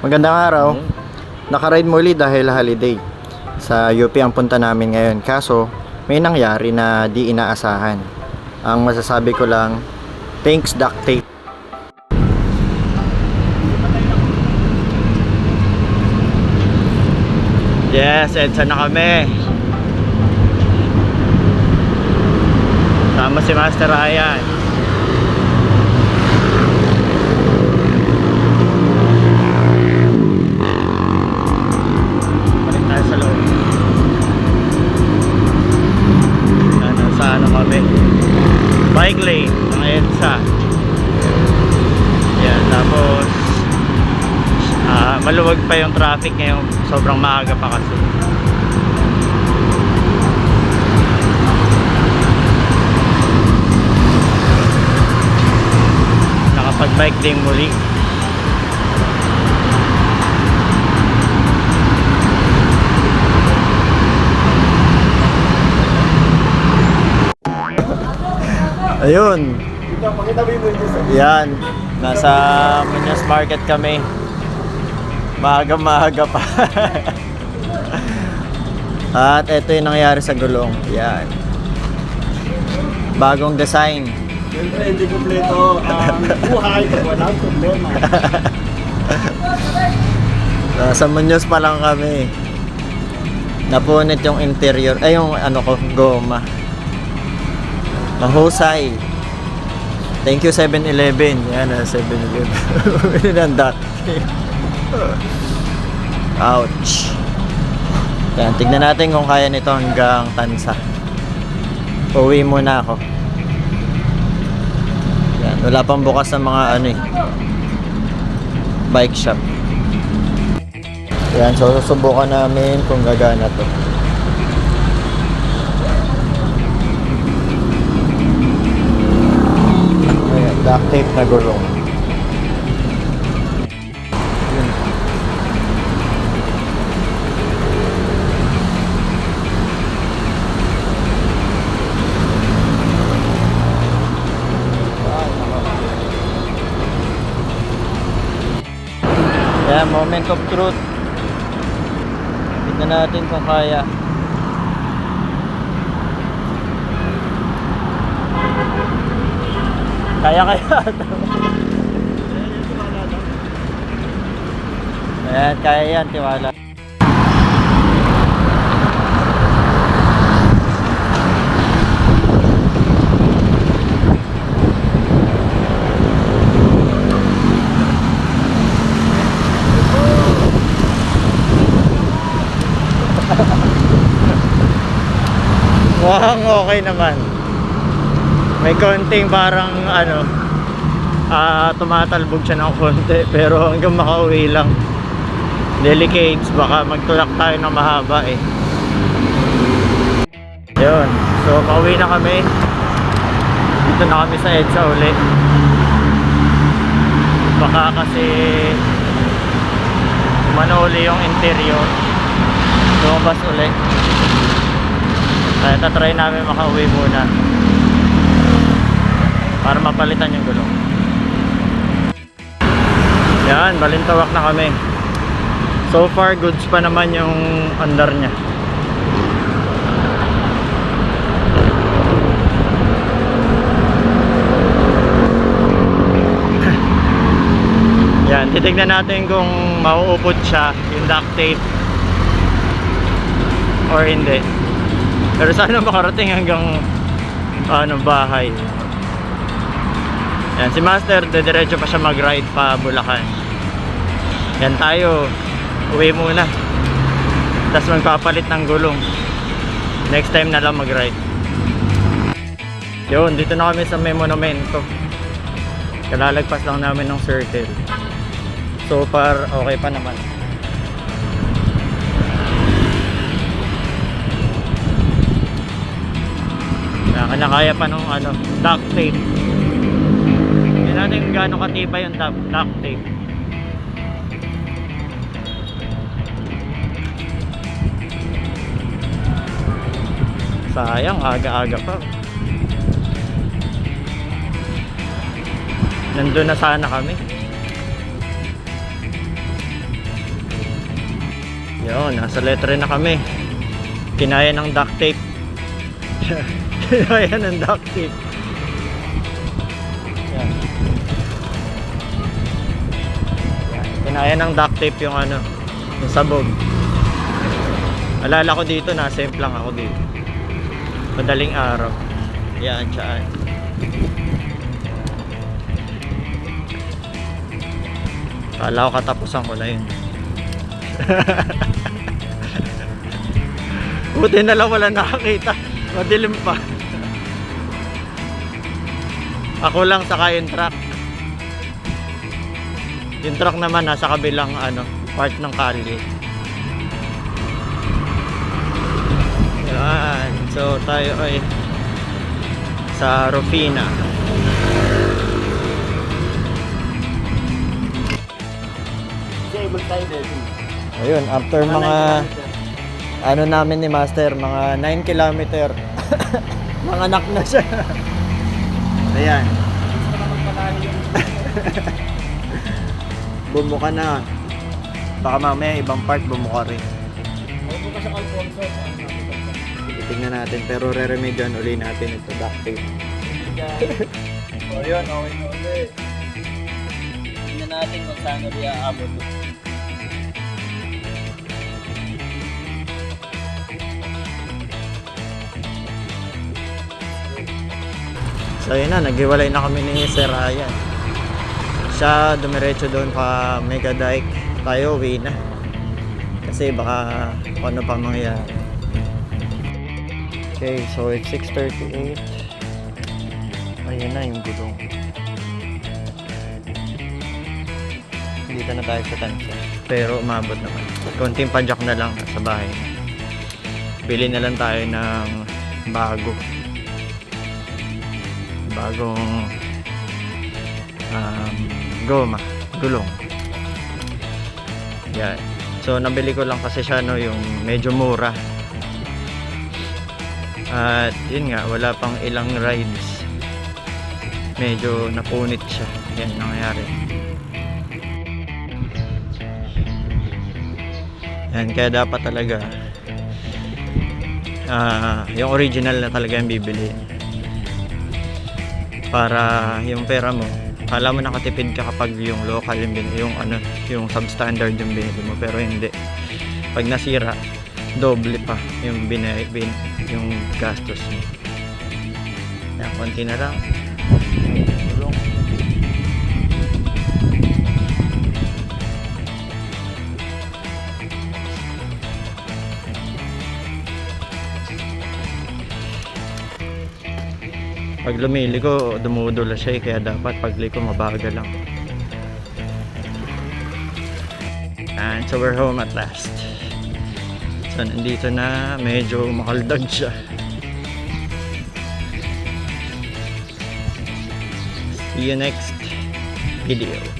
Magandang araw. Nakaride muli dahil holiday. Sa UP ang punta namin ngayon. Kaso, may nangyari na di inaasahan. Ang masasabi ko lang, thanks duct tape. Yes, EDSA na kami. Tama si Master Ryan. Tapos ah, maluwag pa yung traffic ngayon. Sobrang maaga pa kasi. Nakapag-bike din muli. Ayun. Yan. Nasa Muñoz Market kami. Maaga-maaga pa. At ito yung nangyari sa gulong. Yan. Bagong design. Siyempre, hindi kompleto ang buhay pag walang problema. Nasa Muñoz pa lang kami. Napunit yung interior, ay yung ano ko, goma. Mahusay. Thank you 7-Eleven. Yan ah, 7-Eleven. Bumili ng tape. Ouch. Yan, tignan natin kung kaya nito hanggang Tansa. Uwi muna ako. Yan, wala pang bukas ng mga ano eh. Bike shop. Yan, so susubukan namin kung gagana to. Duct tape na gulong. Yun. Kaya moment of truth. Tignan natin kung kaya. Kaya kaya. Ayan, kaya yan, tiwala. Mukhang okay naman. May konting parang ano, ah tumatalbog siya ng konti pero hanggang makauwi lang. Delicates, baka magtulak tayo ng mahaba eh. Yun. So, pauwi na kami. Dito na kami sa EDSA uli. Baka kasi umano yung interior. Lumabas uli. Kaya tatry namin makauwi muna para mapalitan yung gulong. Yan, balintawak na kami. So far, goods pa naman yung andar niya. Yan, titignan natin kung mauupot siya yung duct tape or hindi. Pero sana makarating hanggang ano bahay. Yan, si Master, dediretso pa siya mag-ride pa Bulacan. Yan tayo, uwi muna. Tapos magpapalit ng gulong. Next time na lang mag-ride. Yun, dito na kami sa may monumento. Kalalagpas lang namin ng circle. So far, okay pa naman. Kaya kaya pa nung ano, duct tape. Natin kung gaano katibay yung duct, duct tape. Sayang, aga-aga pa. Nandun na sana kami. Yun, nasa letre na kami. Kinaya ng duct tape. Kinaya ng duct tape. Kinaya ng duct tape yung ano, yung sabog. Alala ko dito, nasemp lang ako dito. Madaling araw. Yan, tsaan. Kala ko katapusan ko na yun. Buti na lang wala nakakita. Madilim pa. Ako lang saka yung truck. Yung truck naman nasa kabilang ano, part ng kalye. Yan. So tayo ay sa Rufina. Ayun, after mga ano namin ni Master, mga 9 kilometer. mga anak na siya. Ayan. bumuka na. Baka mamaya ibang part bumuka rin. Huwag mo ka sa Alfonso. Titignan natin pero re-remedyan uli natin ito duct tape. O yun, okay na ulit. Tingnan natin kung saan ulit aabot. So yun na, naghiwalay na kami ni Sir Ryan. Siya dumiretso doon pa Mega Dike. Tayo uwi na. Kasi baka ano pa mangyayari. Okay, so it's 6.38. Ayun na yung gulong. Dito na tayo sa tansa. Pero umabot naman. Konting padyak na lang sa bahay. Pili na lang tayo ng bago bagong um, goma, gulong. Yan. So nabili ko lang kasi siya no yung medyo mura. At yun nga, wala pang ilang rides. Medyo napunit siya. Yan nangyayari. Yan, kaya dapat talaga ah yung original na talaga yung bibili para yung pera mo kala mo nakatipid ka kapag yung local yung, yung ano yung substandard yung binili mo pero hindi. Pag nasira doble pa yung bin, bin yung gastos mo. Yan konti na lang Pag lumiliko, dumudula siya eh, kaya dapat pagliko mabagal lang. And so we're home at last. So nandito na, medyo makaldag siya. See you next video.